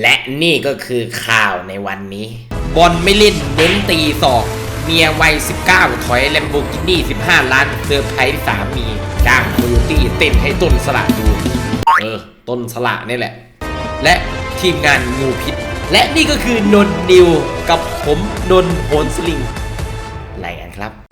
และนี่ก็คือข่าวในวันนี้ บอลไม่เล่นเน้นตีศอก เมียวัย 19 ถอยแลมโบกินี่ 15 ล้านเซอร์ไพรส์สามีจ้างโคโยตี้เต้นให้ต้นสละดู เออ ต้นสละนี่แหละ และทีมงานงูพิษ และนี่ก็คือนนนิวกับผมนนโหนสลิงรายงานครับ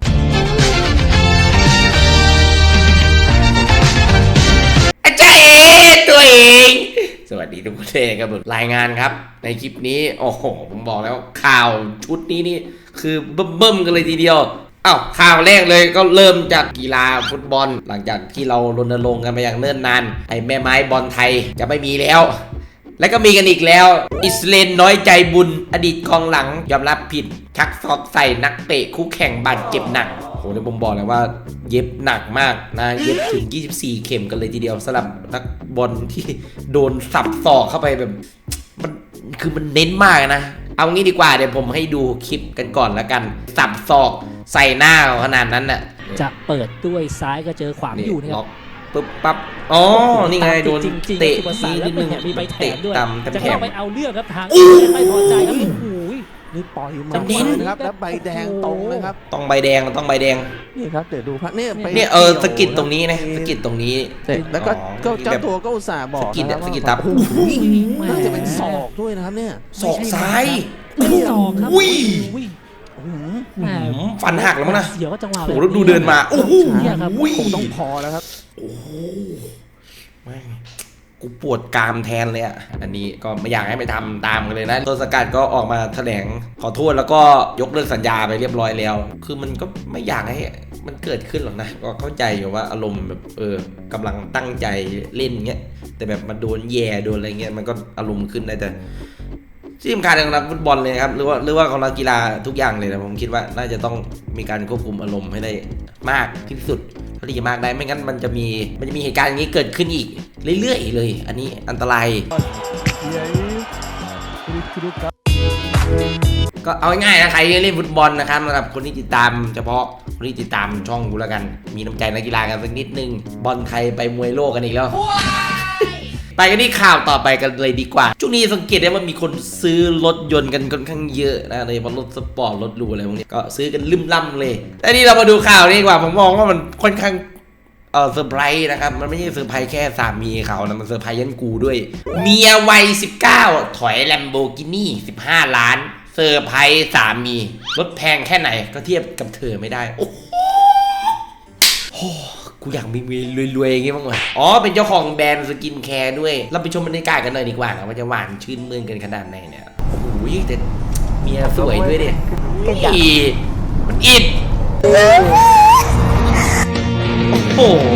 วัสดีทุกคนเลยครับผมรายงานครับ ในคลิปนี้ โอ้โห ผมบอกแล้วข่าวชุดนี้นี่ คือเบิ่มๆกันเลยทีเดียวอ้าวข่าวแรกเลยก็เริ่มจากกีฬาฟุตบอล หลังจากที่เรารณรงค์กันมาอย่างเนิ่นนานไอ้แม่ไม้บอลไทยจะไม่มีแล้ว แล้วก็มีกันอีกแล้ว อิสเลนน้อยใจบุญ อดีตกองหลังยอมรับผิดชักซอกใส่นักเตะคู่แข่งบาดเจ็บหนัก โหเดี๋ยวผมบอกเลยว่าเย็บหนักมากนะเย็บถึง 24 เข็มกันเลยทีเดียวสำหรับนักบอลที่โดนสับศอกเข้าไปแบบมันคือมันเน้นมากนะ เอางี้ดีกว่าเดี๋ยวผมให้ดูคลิปกันก่อนแล้วกัน สับศอกใส่หน้าขนาดนั้นน่ะจะเปิดด้วยซ้ายก็เจอขวางอยู่นะคล็รัอบกปึ๊บปั๊บอ๋อ นี่ไงโดนจริงๆเตะสุภาษานี่แล้วนิดนึงเนี่ยมีใบแถมด้วยเตะต่ำจะแถเข้ามไปเอาเรื่องครับทางอู้ไม่พอใจครับโอ้โห นี่ปล่อยอยู่มามาเน้น นะครับแล้วใบแดงตรงนะครับต้องใบแดงต้องใบแดงนี่ครับเดี๋ยวดูพักเนี่ยไปเนี่ยเออสะกิดตรงนี้นะสะกิดตรงนี้ เตะแล้วก็อ๋อ ก็เจ้าแบบตัวก็อุตส่าห์บอกสะกิดอะนะครับสะกิดว่าตับโอ้โหแม่น่าจะเป็นศอกด้วยนะครับเนี่ยศอกซ้าย ไม่ศอกครับอุ้ย อุ้ยอื้อหือแหม่หืมฟันหักแล้วมั้งนะ เสียวก็จังหวะโอ้โหแล้วดูเดินมาโอ้โห เนี่ยครับอุ้ยคงต้องพอแล้วครับ โอ้โหแม่ง กูปวดกามแทนเลยอะ อันนี้ก็ไม่อยากให้ไปทำตามกันเลยนะต้นสกัดก็ออกมาแถลงขอโทษแล้วก็ยกเลิกสัญญาไปเรียบร้อยแล้ว คือมันก็ไม่อยากให้มันเกิดขึ้นหรอกนะ ก็เข้าใจอยู่ว่าอารมณ์แบบเออกำลังตั้งใจเล่นเงี้ย แต่แบบมาโดนแย่โดนอะไรเงี้ยมันก็อารมณ์ขึ้นได้แต่ที่สำคัญของนักฟุตบอลเลยครับหรือว่าหรือว่าของนักกีฬาทุกอย่างเลยนะผมคิดว่าน่าจะต้องมีการควบคุมอารมณ์ให้ได้มากที่สุด ปรีมากได้ไม่งั้นมันจะมีมันจะมีเหตุการณ์อย่างนี้เกิดขึ้นอีก เรื่อยๆเลย อันนี้อันตรายก็เอาง่ายๆนะใครเล่นฟุตบอลนะครับสำหรับคนที่ติดตาม เฉพาะคนที่ติดตามช่องกูแล้วกัน มีน้ำใจนักกีฬากันสักนิดนึงบอลไทยไปมวยโลกกันอีกแล้ว กันที่ข่าวต่อไปกันเลยดีกว่าช่วงนี้สังเกตได้ว่ามีคนซื้อรถยนต์กันค่อนข้างเยอะนะเลยว่ารถสปอร์ตรถหรูอะไรพวกนี้ก็ซื้อกันลืมล่ำเลยแต่นี่เรามาดูข่าวนี้ดีกว่าผมมองว่ามันค่อนข้างเออเซอร์ไพรส์นะครับ มันไม่ใช่เซอร์ไพรส์แค่สามีเขานะ มันเซอร์ไพรส์ยันกูด้วย เมียวัย 19 ถอยแลมโบกินี่ 15 ล้าน เซอร์ไพรส์สามีรถแพงแค่ไหนก็เทียบกับเธอไม่ได้ โอ้โห กูอยากมีมีรวยๆอย่างงี้บ้างเลยอ๋อ เป็นเจ้าของแบรนด์สกินแคร์ด้วย เราไปชมบรรยากาศกันหน่อยดีกว่านะว่าจะหวานชื่นมื่นกันขนาดไหนเนี่ย โอ้โหแต่เมียสวยด้วยเนี่ยอีมันอิดโอ้โห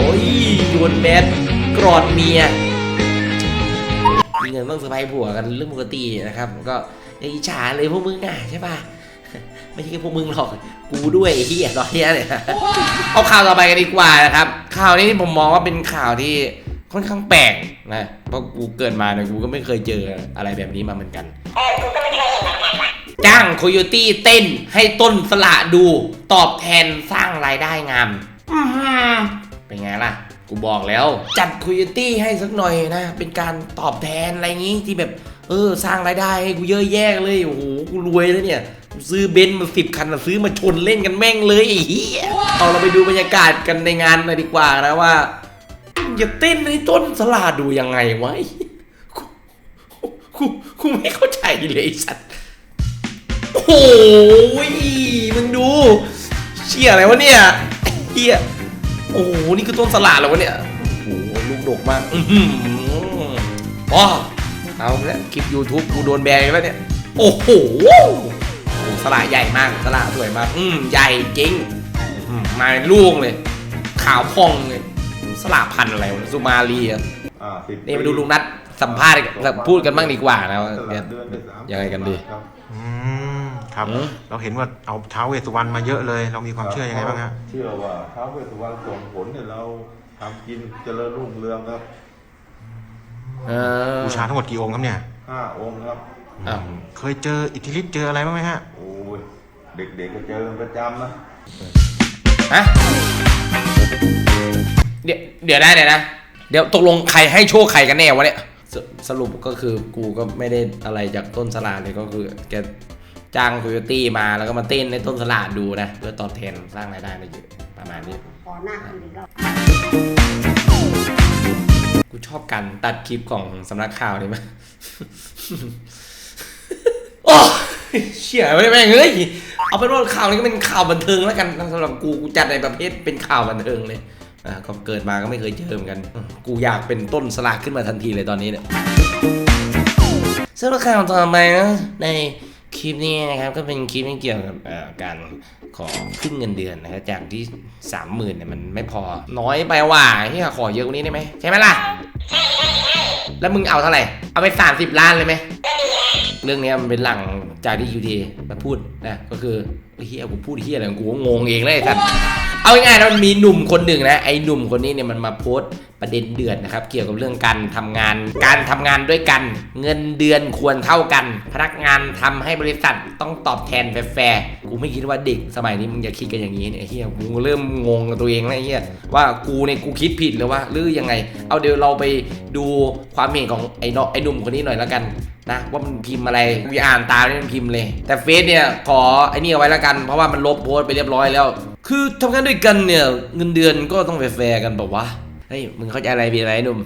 โยนแมสกรอดเมียมีเงินต้องเซอร์ไพรส์ผัวกันเรื่องปกตินะครับ ก็อย่าอิจฉาเลยพวกมึงอะใช่ป่ะ ไม่ใช่แค่พวกมึงหรอก กูด้วยไอ้เหี้ยตอนเนี้ยเนี่ยเอาข่าวต่อไปกันดีกว่านะครับ ข่าวนี้ผมมองว่าเป็นข่าวที่ค่อนข้างแปลกนะ เพราะกูเกิดมาเนี่ยกูก็ไม่เคยเจออะไรแบบนี้มาเหมือนกัน จ้างโคโยตี้เต้นให้ต้นสละดูตอบแทนสร้างรายได้งามอื้อหือเป็นไงล่ะ กูบอกแล้ว จัดโคโยตี้ให้สักหน่อยนะ เป็นการตอบแทนอะไรงี้ที่แบบ เออ สร้างรายได้ให้กูเยอะแยะเลย โอ้โห กูรวยแล้วเนี่ย ซื้อเบนซ์มาสิบคันนะซื้อมาชนเล่นกันแม่งเลยไอ้เหี้ยเอาเราไปดูบรรยากาศกันในงานหน่อยดีกว่านะว่าจะเต้นให้ต้นสลาดูยังไงวะไอ้กูกูกูไม่เข้าใจเลยไอ้สัตว์โอ้โหมึงดู เชี่ยอะไรวะเนี่ยเฮียโอ้โห นี่คือต้นสลาดเหรอวะเนี่ย โอ้โห ลูกดกมาก อือหืออ๋อ เอาแล้วคลิป YouTube กูโดนแบนอีกแล้วเนี่ย โอ้โหโอ้โหสลาใหญ่มากสลาสวยมาก อืมใหญ่จริงอืมมาเป็นลูกเลย ขาวพองเลยสลาพันธุ์อะไรวะสุมาลีอะอ่าสิบนี่มาดูลุงนัดสัมภาษณ์พูดกันบ้างดีกว่านะว่าตลาเนี่ยดเดือนละสามยังไงกันดีครับอืมครับอืมเราเห็นว่าเอาท้าวเวสสุวรรณมาเยอะเลย เรามีความเชื่อยังไงบ้างฮะเชื่อว่าท้าวเวสสุวรรณส่งผลเนี่ยเราทำกินเจริญรุ่งเรืองครับ เออบูชาทั้งหมดกี่องค์ครับเนี่ยห้าองค์ครับอ้าวเคยเจออิทธิฤทธิ์เจออะไรบ้างไหมฮะโอ้ยเด็กๆก็เจอกันประจำนะฮะเดี๋ยวเดี๋ยวได้เดี๋ยวนะเดี๋ยวตกลงใครให้โชคใครกันแน่วะเนี่ยสสสรุปก็คือกูก็ไม่ได้อะไรจากต้นสลาเลยก็คือแกจ้างโคโยตี้มาแล้วก็มาเต้นในต้นสลาดูนะเพื่อตอบแทนสร้างรายได้ได้เยอะประมาณนี้ขอหน้าคืนอีกรอบ กูชอบการตัดคลิปของสำนักข่าวนี่มั้ยโอ้เชี่ยไม่แม่งเอ้ยเอาเป็นว่าข่าวนี้ก็เป็นข่าวบันเทิงแล้วกันสำหรับกูกูจัดในประเภทเป็นข่าวบันเทิงเลยอ่าก็เกิดมาก็ไม่เคยเจอเหมือนกัน กูอยากเป็นต้นสลากขึ้นมาทันทีเลยตอนนี้เนี่ยสำหรับข่าวต่อไปนะในคลิปนี้นะครับก็เป็นคลิปที่เกี่ยวกับการ ขอขึ้นเงินเดือนนะครับจากที่สามหมื่นเนี่ยมันไม่พอ น้อยไปว่ะที่ขอเยอะกว่านี้ได้ไหมใช่ไหมล่ะ แล้วมึงเอาเท่าไหร่ เอาไปสามสิบล้านเลยไหม เรื่องนี้มันเป็นหลังจากที่ยูทีมาพูดนะก็คือ เฮียกูพูดเฮียอะไรกูก็งงเองเลยไอ้สัตว์เอาง่ายๆมันมีหนุ่มคนหนึ่งนะไอ้หนุ่มคนนี้เนี่ยมันมาโพสต์ประเด็นเดือดนะครับเกี่ยวกับเรื่องการทำงาน การทำงานด้วยกัน เงินเดือนควรเท่ากัน พนักงานทำให้บริษัทต้องตอบแทนแฟร์กูไม่คิดว่าเด็กสมัยนี้มึงจะคิดกันอย่างนี้เนี่ยเฮียกูเริ่มงงกับตัวเองแล้วเฮียว่ากูเนี่ยกูคิดผิดหรือว่าหรือยังไง เอาเดี๋ยวเราไปดูความเห็นของไอ้นอไอ้หนุ่มคนนี้หน่อยแล้วกัน นะว่ามันพิมพ์อะไรกูจะอ่านตามที่มันพิมพ์เลย แต่เฟซเนี่ยขอไอ้นี่เอาไว้แล้วกัน เพราะว่ามันลบโพสไปเรียบร้อยแล้ว คือทำงานด้วยกันเนี่ยเงินเดือนก็ต้องแฟร์กันบอกว่าเฮ้ยมึงเข้าใจอะไรผิดไหมหนุ่ม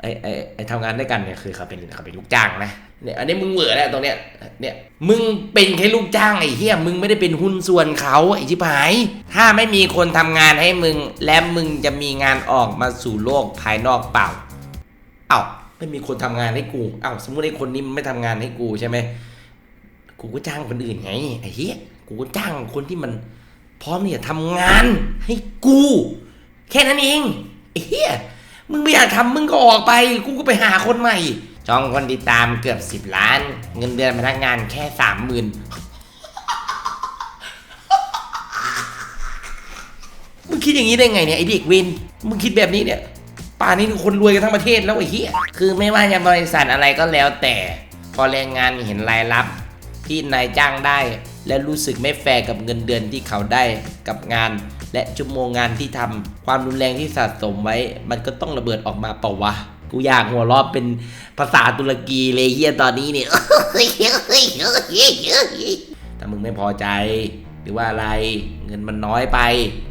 ไอ้ไอ้ไอ้ทำงานด้วยกันเนี่ยคือเขาเป็นเขาเป็นลูกจ้างนะเนี่ยอันนี้มึงเหวอแล้วตรงเนี้ยเนี่ยมึงเป็นแค่ลูกจ้างไอ้เหี้ยมึงไม่ได้เป็นหุ้นส่วนเขาไอ้ชิบหาย ถ้าไม่มีคนทำงานให้มึง และมึงจะมีงานออกมาสู่โลกภายนอกเปล่า เอ้า ไม่มีคนทำงานให้กูเอ้าสมมุติไอ้คนนี้มันไม่ทำงานให้กูใช่ไหมกูก็จ้างคนอื่นไงไอ้เหี้ยกูก็จ้างคนที่มันพร้อมที่จะทำงานให้กู แค่นั้นเองไอ้เหี้ยมึงไม่อยากทำมึงก็ออกไป กูก็ไปหาคนใหม่ช่องคนติดตามเกือบสิบล้าน เงินเดือนพนักงานแค่สามหมื่นมึงคิดอย่างนี้ได้ไงเนี่ยไอ้เด็กวิน มึงคิดแบบนี้เนี่ย ป่านนี้คนรวยกันทั้งประเทศแล้วไอ้เหี้ยคือไม่ว่าจะบริษัทอะไรก็แล้วแต่ พอแรงงานเห็นรายรับที่นายจ้างได้ และรู้สึกไม่แฟร์กับเงินเดือนที่เขาได้กับงาน และชั่วโมงงานที่ทำความรุนแรงที่สะสมไว้ มันก็ต้องระเบิดออกมาเปล่าวะกูอยากหัวรอบเป็นภาษาตุรกีเลยเฮียตอนนี้เนี่ยถ้ามึงไม่พอใจหรือว่าอะไรเงินมันน้อยไป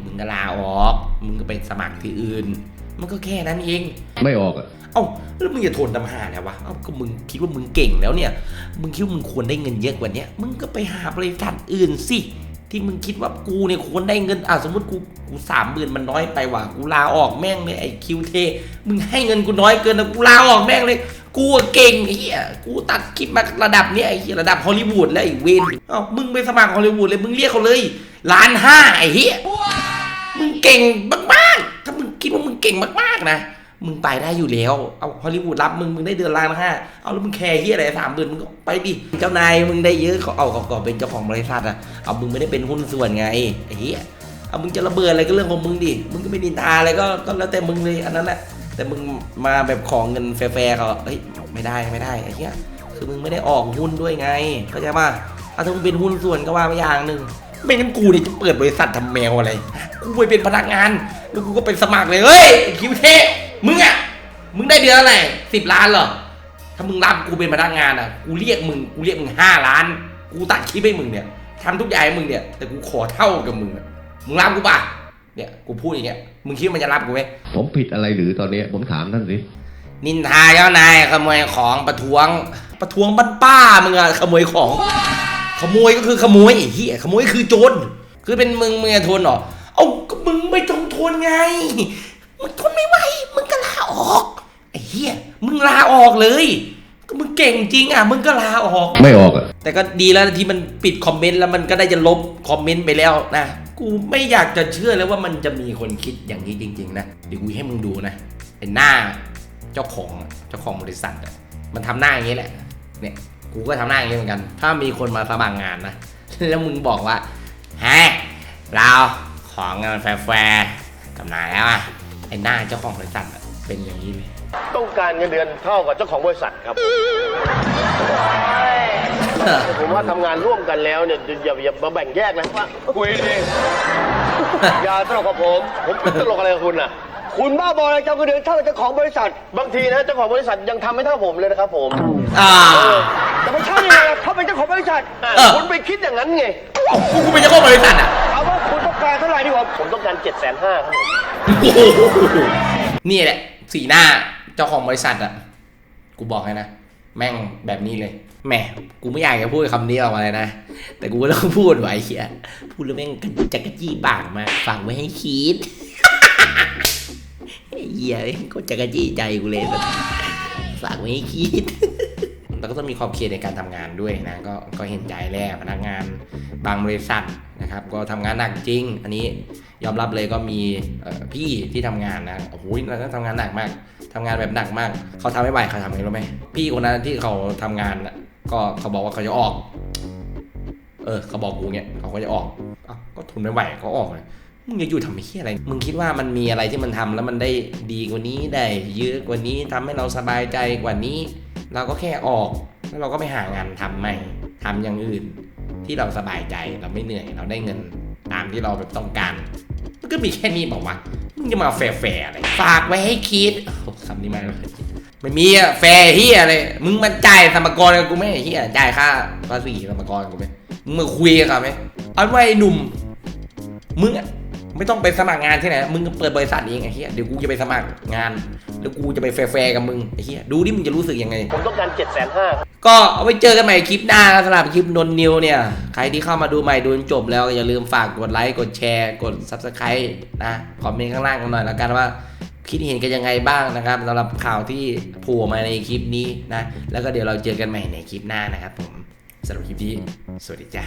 มึงก็ลาออก มึงก็ไปสมัครที่อื่น มันก็แค่นั้นเอง ไม่ออกอะเอ้าแล้วมึงจะทนทำหาเนี่ยวะเอ้าก็มึงคิดว่ามึงเก่งแล้วเนี่ย มึงคิดว่ามึงควรได้เงินเยอะกว่าเนี้ยมึงก็ไปหาบริษัทอื่นสิที่มึงคิดว่ากูเนี่ยควรได้เงินอะสมมติกูกูสามหมื่นมันน้อยไปว่ะกูลาออกแม่งเลยไอ้คิวเทมึงให้เงินกูน้อยเกินนะกูลาออกแม่งเลย กูอะเก่งไอ้เหี้ยกูตัดคลิปมาระดับเนี้ยไอ้เหี้ยระดับฮอลลีวูดแล้วไอ้เวนเอ้ามึงไปสมัครฮอลลีวูดเลยมึงเรียกเขาเลยล้านห้าไอ้เหี้ยมึงเก่งมาก ก่งมากๆนะมึงไปได้อยู่แล้ว เอาฮอลลีวูดรับมึง มึงได้เดือนละห้าเอาแล้วมึงแคร์เฮียอะไรสามหมื่นมึงก็ไปดิ เจ้านายมึงได้เยอะเขาเอาเขาเป็นเจ้าของบริษัทอะเอามึงไม่ได้เป็นหุ้นส่วนไงไอ้เฮียเอามึงจะระเบิดอะไรก็เรื่องของมึงดิ มึงก็ไม่ดินทาอะไรก็ก็แล้วแต่มึงเลยอันนั้นแหละ แต่มึงมาแบบของเงินแฟร์ๆเขาเฮ้ยไม่ได้ไม่ได้ไอ้เหี้ยคือมึงไม่ได้ออกหุ้นด้วยไง เข้าใจป่ะเอาถ้ามึงเป็นหุ้นส่วนก็ว่าไปอย่างหนึ่งไม่งั้นกูเนี่ยจะเปิดบริษัททำแมวอะไร กูไปเป็นพนักงาน แล้วกูก็ไปสมัครเลยเฮ้ยไอ้คิวเทมึงอะมึงได้เดือนอะไรสิบล้านเหรอ ถ้ามึงรับกูเป็นพนักงานอะกูเรียกมึง กูเรียกมึงห้าล้าน กูตัดคลิปให้มึงเนี่ยทำทุกอย่างให้มึงเนี่ย แต่กูขอเท่ากับมึงอะมึงรับกูป่ะเนี่ย กูพูดอย่างเงี้ย มึงคิดว่ามันจะรับกูไหมผมผิดอะไรหรือตอนนี้ผมถามท่านสิ นินทาเจ้านายขโมยของประท้วง ประท้วงบ้านป้ามึงอะขโมยของ ขโมยก็คือขโมยไอ้เหี้ยขโมยคือโจร คือเป็นมึงมึงจะทนเหรอ เอ้าก็มึงไม่ต้อง ทนไง มึงทนไม่ไหว มึงก็ลาออก ไอ้เหี้ย มึงลาออกเลย ก็มึงเก่งจริงอะ มึงก็ลาออก ไม่ออกอะ แต่ก็ดีแล้วที่มันปิดคอมเมนต์แล้วมันก็ได้จะลบคอมเมนต์ไปแล้วนะ กูไม่อยากจะเชื่อเลยว่ามันจะมีคนคิดอย่างนี้จริง ๆ นะ เดี๋ยวกูให้มึงดูนะ ไอ้หน้า เจ้าของ เจ้าของบริษัทอะมันทำหน้าอย่างนี้แหละ เนี่ย กูก็ทำหน้าอย่างนี้เหมือนกัน ถ้ามีคนมาสมัครงานนะ แล้วมึงบอกว่าฮะเราของเงินแฟร์ ๆกำนายแล้วอะไอ้หน้าเจ้าของบริษัทอะเป็นอย่างนี้เลยต้องการเงินเดือนเท่ากับเจ้าของบริษัทครับ ผมว่าทำงานร่วมกันแล้วเนี่ยอย่าอย่ามาแบ่งแยกนะว่าคุยดีอย่าตลกกับผม ผมเป็นตลกอะไรกับคุณอะ คุณบ้าบออะไรเจ้าก็เดือนเท่าเจ้าของบริษัท บางทีนะเจ้าของบริษัทยังทำไม่เท่าผมเลยนะครับผมอ่า แต่ไม่ใช่ยังไงเขาเป็นเจ้าของบริษัท เออ คุณไปคิดอย่างนั้นไง กูกูเป็นเจ้าของบริษัทอะ เอาว่าคุณต้องการเท่าไหร่ดีกว่าผมต้องการเจ็ดแสนห้าครับผมนี่แหละ สีหน้าเจ้าของบริษัทอะ กูบอกให้นะ แม่งแบบนี้เลย แหม กูไม่อยากจะพูดคำนี้ออกมาเลยนะ แต่กูก็ต้องพูดไว้เฮียพูดแล้วแม่งกระจักกระจี้ปากมาฟังไว้ให้คิดไอ้เฮียเอ้ยก็จักกระจี้ใจกูเลยแบบฝากไว้ให้คิด แล้วก็ต้องมีขอบเขตในการทำงานด้วยนะก็ก็เห็นใจแหละพนักงานบางบริษัทนะครับ ก็ทำงานหนักจริง อันนี้ยอมรับเลยก็มีพี่ที่ทำงานนะโอ้โหแล้วทำงานหนักมากทำงานแบบหนักมาก เขาทำไม่ไหวเขาทำไงรู้ไหมพี่คนนั้นที่เขาทำงานนะก็เขาบอกว่าเขาจะออก เออ เขาบอกกูเงี้ยเขาก็จะออกอก็ทนไม่ไหวเขาออกเลยมึงจะอยู่ทำไอ้เหี้ยอะไร มึงคิดว่ามันมีอะไรที่มันทำแล้วมันได้ดีกว่านี้ได้เยอะกว่านี้ทำให้เราสบายใจกว่านี้ เราก็แค่ออกแล้วเราก็ไปหางานทำใหม่ทำอย่างอื่น ที่เราสบายใจเราไม่เหนื่อยเราได้เงินตามที่เราแบบต้องการมันก็มีแค่นี้บอกว่ามึงจะมาแฟร์ๆอะไรฝากไว้ให้คิดโอ้คำนี้มาเลยไม่มีอะแฟร์เฮียอะไรมึงมันจ่ายสมกรกับกูไหมไอ้เฮียจ่ายค่าภาษีสมกรกับกูไหมมึงมาคุยกับเขาไหมเอาไว้หนุ่มมึงอะ ไม่ต้องไปสมัครงานที่ไหน มึงก็เปิดบริษัทเองไอ้เฮียเดี๋ยวกูจะไปสมัครงาน แล้วกูจะไปแฟร์ๆกับมึงไอ้เฮียดูดิมึงจะรู้สึกยังไง ผมต้องการเจ็ดแสนห้าก็เอาไว้เจอกันใหม่คลิปหน้าครับสำหรับคลิปนนนิวเนี่ย ใครที่เข้ามาดูใหม่ดูจนจบแล้วอย่าลืมฝากกดไลค์ กดแชร์ กด Subscribe นะ คอมเมนต์ข้างล่างกันหน่อยแล้วกันว่าคิดเห็นกันยังไงบ้างนะครับสำหรับข่าวที่โผล่มาในคลิปนี้นะ แล้วก็เดี๋ยวเราเจอกันใหม่ในคลิปหน้านะครับผมสำหรับคลิปนี้ สวัสดีจ้า